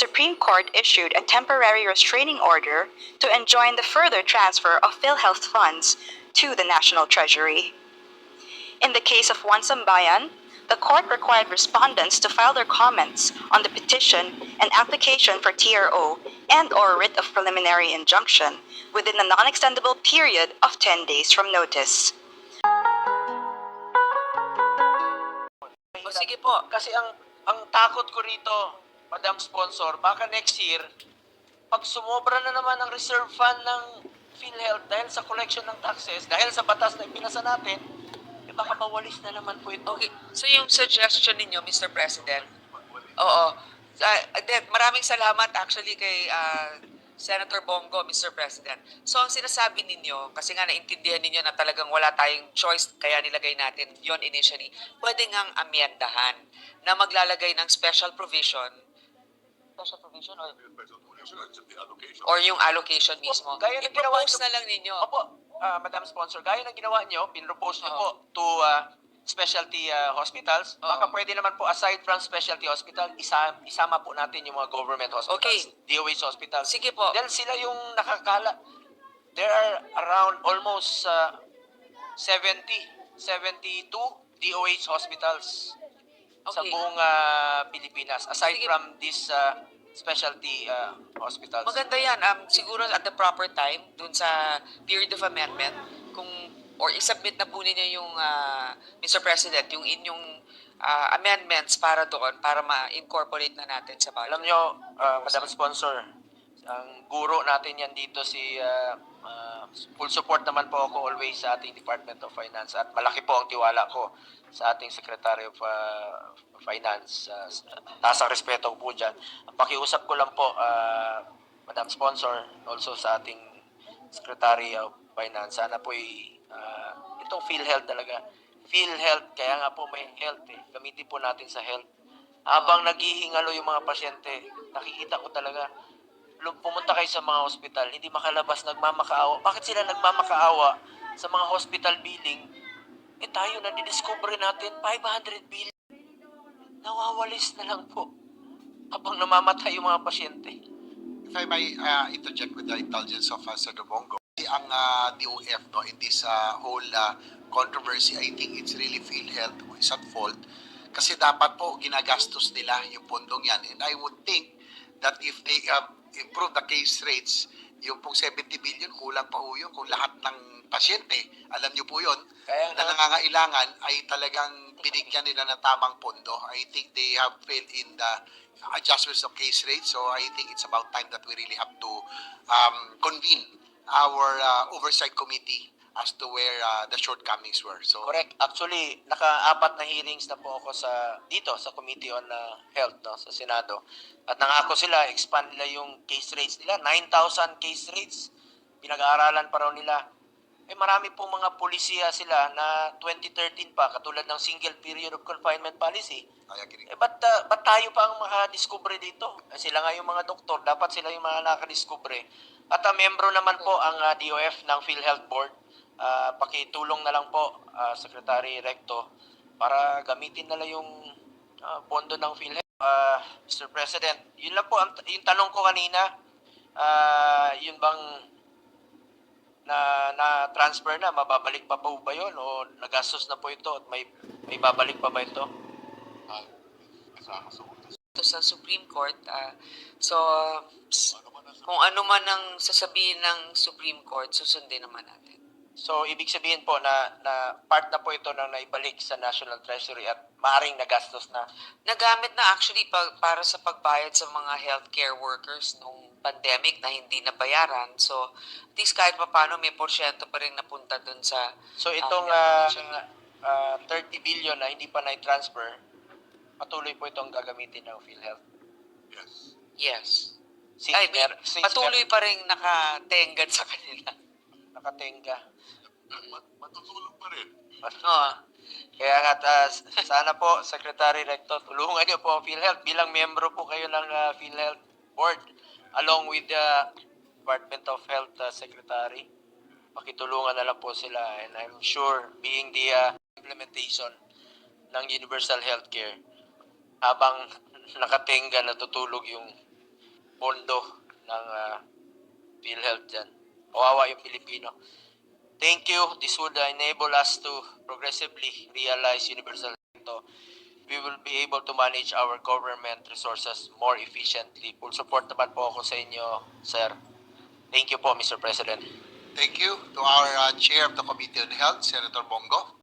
Supreme Court issued a temporary restraining order to enjoin the further transfer of PhilHealth funds to the National Treasury. In the case of Wansambayan, the court required respondents to file their comments on the petition and application for TRO and or writ of preliminary injunction within a non-extendable period of 10 days from notice. O sige po. Kasi ang ang takot ko rito, Madam Sponsor, baka next year, pag sumobra na naman ang reserve fund ng PhilHealth dahil sa collection ng taxes, dahil sa batas na ipinasa natin, eh baka mawalis na naman po ito. Okay. So yung suggestion ninyo, Mr. President, oo. Uh, maraming salamat actually kay ah, Senator Bongo, Mr. President. So ang sinasabi ninyo, kasi nga naintindihan ninyo na talagang wala tayong choice, kaya nilagay natin yon initially, pwede ngang amyendahan na maglalagay ng special provision special provision or, or yung allocation mismo. Gaya ng I-propose ginawa na lang ninyo. Opo, ah, Madam Sponsor, gaya ng ginawa nyo, pinropose nyo Oo. po to ah, specialty ah, hospitals. Oo. Baka pwede naman po, aside from specialty hospital, isa, isama po natin yung mga government hospitals, Okay. DOH hospitals. Sige po. Dahil sila yung nakakala. There are around almost uh, 70, 72 DOH hospitals sa Okay. buong uh, Pilipinas. Aside Sige. from these uh, specialty uh, hospitals. Maganda yan. Um, siguro at the proper time, dun sa period of amendment, kung or isubmit na po ninyo yung, ah, Mr. President, yung inyong ah, amendments para doon, para ma-incorporate na natin sa budget. Alam nyo, uh, Madam Sponsor, ang guro natin yan dito si uh, uh, full support naman po ako always sa ating Department of Finance at malaki po ang tiwala ko sa ating Secretary of uh, Finance. Uh, nasa respeto po dyan. Ang pakiusap ko lang po, uh, Madam Sponsor, also sa ating Secretary of Finance, sana po uh, itong PhilHealth talaga. PhilHealth, kaya nga po may health eh. Gamitin po natin sa health. Habang naghihingalo yung mga pasyente, nakikita ko talaga, pumunta kayo sa mga hospital, hindi makalabas, nagmamakaawa. Bakit sila nagmamakaawa sa mga hospital billing? Eh tayo na didiscover natin 500 billion. Nawawalis na lang po habang namamatay yung mga pasyente. If I may uh, interject with the intelligence of uh, Senator Bongo, ang uh, DOF no, in this uh, whole uh, controversy, I think it's really PhilHealth who is at fault kasi dapat po ginagastos nila yung pondong yan. And I would think that if they uh, improve the case rates, yung pong 70 billion, kulang pa po yun kung lahat ng pasyente, alam niyo po yun, Kaya na nga- nangangailangan ay talagang binigyan nila ng tamang pondo. I think they have failed in the adjustments of case rates. So I think it's about time that we really have to um, convene our uh, oversight committee as to where uh, the shortcomings were. So Correct. Actually, naka-apat na hearings na po ako sa dito sa Committee on uh, Health no sa Senado. At nangako sila expand nila yung case rates nila, 9,000 case rates. Pinag-aaralan pa raw nila. Eh marami pong mga polisiya sila na 2013 pa katulad ng single period of confinement policy. I agree. Eh ba't, uh, ba't tayo pa ang makadiscover dito? Eh, sila nga yung mga doktor, dapat sila yung mga nakadiscover. At ang membro naman po ang uh, DOF ng PhilHealth Board. Ah, pakitulong na lang po, ah, Secretary Recto, para gamitin na lang yung ah, pondo ng PhilHealth. Ah, Mr. President, yun lang po, ang, yung tanong ko kanina, ah, yun bang na na transfer na mababalik pa po ba yun o nagastos na po ito at may may babalik pa ba ito? ito sa Supreme Court. ah, so, s- kung ano man ang sasabihin ng Supreme Court, susundin naman natin. So, ibig sabihin po na, na part na po ito na naibalik sa National Treasury at maaring nagastos na. Nagamit na actually pag, para sa pagbayad sa mga healthcare workers nung pandemic na hindi nabayaran. So, at least kahit pa paano may porsyento pa rin napunta dun sa... So, itong Ah, ah, ah, 30 billion na hindi pa na-transfer, patuloy po itong gagamitin ng PhilHealth. Yes. Since Ay, mer- since patuloy pa rin nakatengad sa kanila. Nakatenga. Matutulog pa rin. Oo. Kaya nga, ah, sana po, Secretary Recto, tulungan niyo po ang PhilHealth bilang membro po kayo ng ah, PhilHealth Board along with the Department of Health ah, Secretary. Pakitulungan na lang po sila and I'm sure being the ah, implementation ng universal healthcare habang nakatenga natutulog yung pondo ng uh, PhilHealth dyan. Kawawa yung Pilipino. Thank you. This would enable us to progressively realize universal ito. We will be able to manage our government resources more efficiently. Full support naman po ako sa inyo, sir. Thank you po, Mr. President. Thank you to our uh, Chair of the Committee on Health, Senator Bongo.